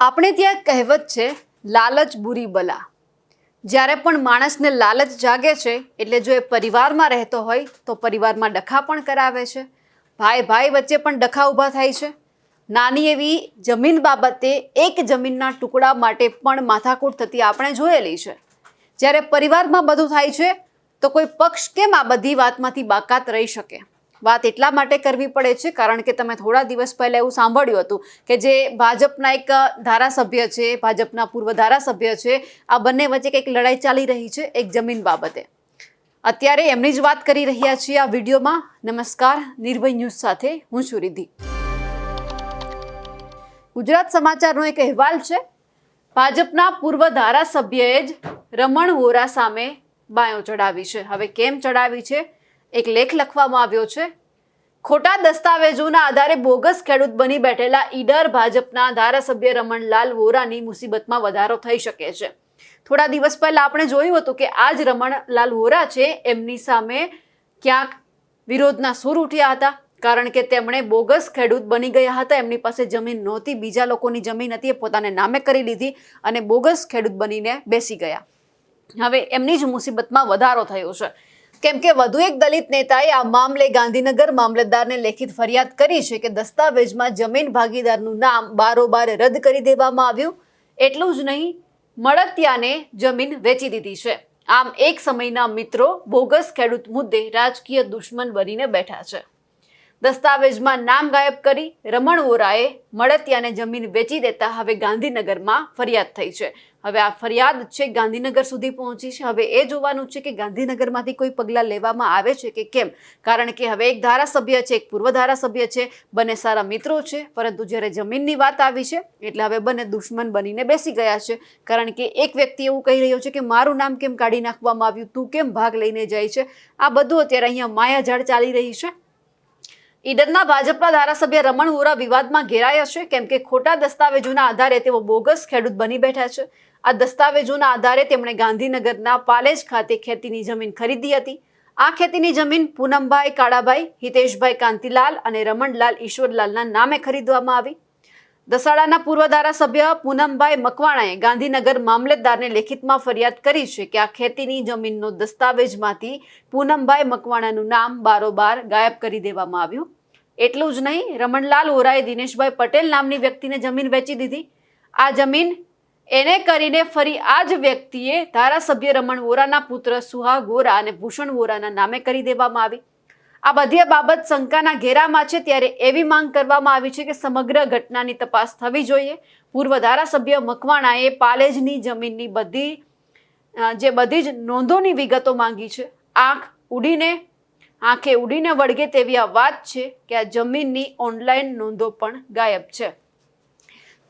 આપણે ત્યાં કહેવત છે, લાલચ બુરી બલા. જ્યારે પણ માણસને લાલચ જાગે છે, એટલે જો એ પરિવારમાં રહેતો હોય, તો પરિવારમાં ડખા પણ કરાવે છે. ભાઈ ભાઈ વચ્ચે પણ ડખા ઊભા થાય છે. નાની એવી જમીન બાબતે એક જમીનના ટુકડા માટે પણ માથાકૂટ થતી આપણે જોયેલી છે. જ્યારે પરિવારમાં બધું થાય છે, તો કોઈ પક્ષ કેમ આ બધી વાતમાંથી બાકાત રહી શકે? વાત એટલા માટે કરવી પડે છે, કારણ કે તમે થોડા દિવસ પહેલાં એવું સાંભળ્યું હતું કે જે ભાજપના એક ધારાસભ્ય છે, ભાજપના પૂર્વ ધારાસભ્ય છે, આ બંને વચ્ચે કંઈક લડાઈ ચાલી રહી છે એક જમીન બાબતે. અત્યારે એમની જ વાત કરી રહ્યા છીએ આ વિડીયોમાં. નમસ્કાર, નિર્ભય ન્યૂઝ સાથે હું છું રિધિ ગુજરાત સમાચારનો એક અહેવાલ છે. ભાજપના પૂર્વ ધારાસભ્યએ જ રમણ વોરા સામે બાયો ચડાવી છે. હવે કેમ ચડાવી છે? એક લેખ લખવામાં આવ્યો છે. ખોટા દસ્તાવેજોના આધારે બોગસ ખેડૂત બની બેઠેલા ઈડર ભાજપના ધારાસભ્ય રમણલાલ વોરાની મુસીબતમાં વધારો થઈ શકે છે. થોડા દિવસ પહેલા આપણે જોયું હતું કે આ જ રમણલાલ વોરા છે, એમની સામે ક્યાંક વિરોધના સૂર ઉઠ્યા હતા. કારણ કે તેમણે બોગસ ખેડૂત બની ગયા હતા, એમની પાસે જમીન નહોતી, બીજા લોકોની જમીન હતી, એ પોતાને નામે કરી લીધી અને બોગસ ખેડૂત બનીને બેસી ગયા. હવે એમની જ મુસીબતમાં વધારો થયો છે. કેમ કે વધુ એક દલિત નેતાએ આ મામલે ગાંધીનગર મામલતદારને લેખિત ફરિયાદ કરી છે કે દસ્તાવેજમાં જમીન ભાગીદારનું નામ બારોબાર રદ કરી દેવામાં આવ્યું. એટલું જ નહીં, મળતિયાને જમીન વેચી દીધી છે. આમ એક સમયના મિત્રો બોગસ ખેડૂત મુદ્દે રાજકીય દુશ્મન બનીને બેઠા છે. દસ્તાવેજમાં નામ ગાયબ કરી રમણ વોરાએ મળતિયાને જમીન વેચી દેતા હવે ગાંધીનગરમાં ફરિયાદ થઈ છે. હવે આ ફરિયાદ છે ગાંધીનગર સુધી પહોંચી છે. હવે એ જોવાનું છે કે ગાંધીનગરમાંથી કોઈ પગલાં લેવામાં આવે છે કે કેમ? કારણ કે હવે એક ધારાસભ્ય છે, એક પૂર્વ ધારાસભ્ય છે, બંને સારા મિત્રો છે, પરંતુ જ્યારે જમીનની વાત આવી છે, એટલે હવે બંને દુશ્મન બનીને બેસી ગયા છે. કારણ કે એક વ્યક્તિ એવું કહી રહ્યો છે કે મારું નામ કેમ કાઢી નાખવામાં આવ્યું? તું કેમ ભાગ લઈને જાય છે? આ બધું અત્યારે અહીંયા માયાજાળ ચાલી રહી છે. ઈડરના ભાજપના ધારાસભ્ય રમણ વોરા વિવાદમાં ઘેરાયા છે. કેમ કે ખોટા દસ્તાવેજોના આધારે તેઓ બોગસ ખેડૂત બની બેઠા છે. આ દસ્તાવેજોના આધારે તેમણે ગાંધીનગરના પાલેજ ખાતે ખેતીની જમીન ખરીદી હતી. આ ખેતીની જમીન પૂનમભાઈ કાળાભાઈ, હિતેશભાઈ કાંતિલાલ અને રમણલાલ ઈશ્વરલાલના નામે ખરીદવામાં આવી. દસાડાના પૂર્વ ધારાસભ્ય પૂનમભાઈ મકવાણાએ ગાંધીનગર મામલતદારને લેખિતમાં ફરિયાદ કરી છે કે આ ખેતીની જમીનનો દસ્તાવેજમાંથી પૂનમભાઈ મકવાણાનું નામ બારોબાર ગાયબ કરી દેવામાં આવ્યું. એટલું જ નહીં, રમણલાલ ઓરાએ દિનેશભાઈ પટેલ નામની વ્યક્તિને જમીન વેચી દીધી. આ જમીન એને કરીને ફરી આ જ વ્યક્તિએ ધારાસભ્ય રમણ વોરાના પુત્ર સુહાગ વોરા અને ભૂષણ વોરાના નામે કરી દેવામાં આવી. આ બધી બાબત શંકાના ઘેરામાં છે ત્યારે એવી માંગ કરવામાં આવી છે કે સમગ્ર ઘટનાની તપાસ થવી જોઈએ. પૂર્વ ધારાસભ્ય મકવાણાએ પાલેજની જમીનની બધી જે બધી જ નોંધોની વિગતો માંગી છે. આંખ ઉડીને, આંખે ઉડીને વળગે તેવી આ વાત છે કે આ જમીનની ઓનલાઈન નોંધો પણ ગાયબ છે.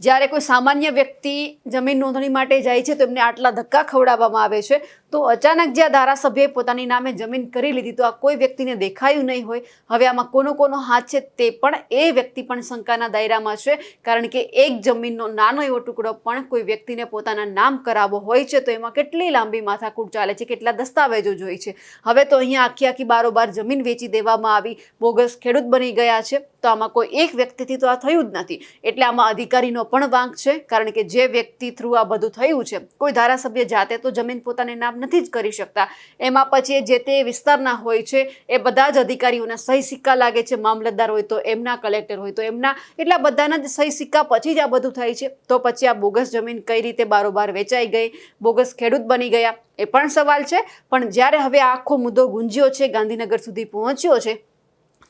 જ્યારે કોઈ સામાન્ય વ્યક્તિ જમીન નોંધણી માટે જાય છે તો એમને આટલા ધક્કા ખવડાવવામાં આવે છે, તો અચાનક જે આ ધારાસભ્યએ પોતાની નામે જમીન કરી લીધી તો આ કોઈ વ્યક્તિને દેખાયું નહીં હોય. હવે આમાં કોનો કોનો હાથ છે તે પણ એ વ્યક્તિ પણ શંકાના દાયરામાં છે, કારણ કે એક જમીનનો નાનો એવો ટુકડો પણ કોઈ વ્યક્તિને પોતાના નામ કરાવવો હોય છે તો એમાં કેટલી લાંબી માથાકૂટ ચાલે છે, કેટલા દસ્તાવેજો જોઈએ છે. હવે તો અહીંયા આખી આખી બારોબાર જમીન વેચી દેવામાં આવી, બોગસ ખેડૂત બની ગયા છે, તો આમાં કોઈ એક વ્યક્તિથી તો આ થયું જ નથી. એટલે આમાં અધિકારીનો પણ વાંક છે, કારણ કે જે વ્યક્તિ થ્રુ આ બધું થયું છે, કોઈ ધારાસભ્ય જાતે તો જમીન પોતાને નામ નથી જ કરી શકતા. એમાં પછી જે તે વિસ્તારના હોય છે, એ બધા જ અધિકારીઓના સહી સિક્કા લાગે છે, મામલતદાર હોય તો એમના કલેક્ટર હોય તો એમના, એટલા બધાના જ સહી સિક્કા પછી જ આ બધું થાય છે. તો પછી આ બોગસ જમીન કઈ રીતે બારોબાર વેચાઈ ગઈ, બોગસ ખેડૂત બની ગયા, એ પણ સવાલ છે. પણ જ્યારે હવે આખો મુદ્દો ગુંજ્યો છે, ગાંધીનગર સુધી પહોંચ્યો છે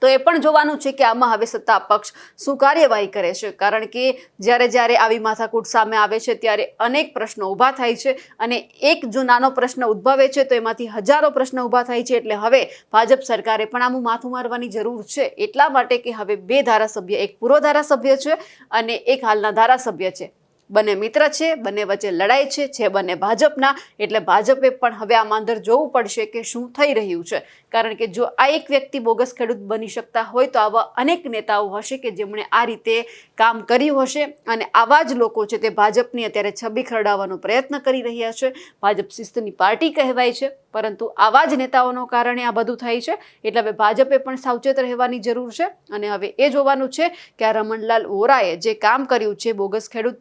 તો એ પણ જોવાનું છે કે આમાં હવે સત્તા પક્ષ શું કાર્યવાહી કરે છે. કારણ કે જ્યારે જ્યારે આવી માથાકૂટ સામે આવે છે, ત્યારે અનેક પ્રશ્નો ઊભા થાય છે અને એક જો નાનો પ્રશ્ન ઉદ્ભવે છે, તો એમાંથી હજારો પ્રશ્ન ઊભા થાય છે. એટલે હવે ભાજપ સરકારે પણ આમાં માથું મારવાની જરૂર છે. એટલા માટે કે હવે બે ધારાસભ્ય, એક પૂર્વ ધારાસભ્ય છે અને એક હાલના ધારાસભ્ય છે. બંને મિત્ર છે, બંને વચ્ચે લડાઈ છે છે બંને ભાજપના. એટલે ભાજપે પણ હવે આમાં અંદર જોવું પડશે કે શું થઈ રહ્યું છે. કારણ કે જો આ એક વ્યક્તિ બોગસ ખેડૂત બની શકતા હોય તો આવા અનેક નેતાઓ હશે કે જેમણે આ રીતે કામ કર્યું હશે. અને આવા જ લોકો છે તે ભાજપની અત્યારે છબી ખરડાવવાનો પ્રયત્ન કરી રહ્યા છે. ભાજપ શિસ્તની પાર્ટી કહેવાય છે. પરંતુ આવા જ નેતાઓનો કારણે આ બધું થાય છે. એટલે હવે ભાજપે પણ સાવચેત રહેવાની જરૂર છે. અને હવે એ જોવાનું છે કે આ રમણલાલ વોરાએ જે કામ કર્યું છે બોગસ ખેડૂત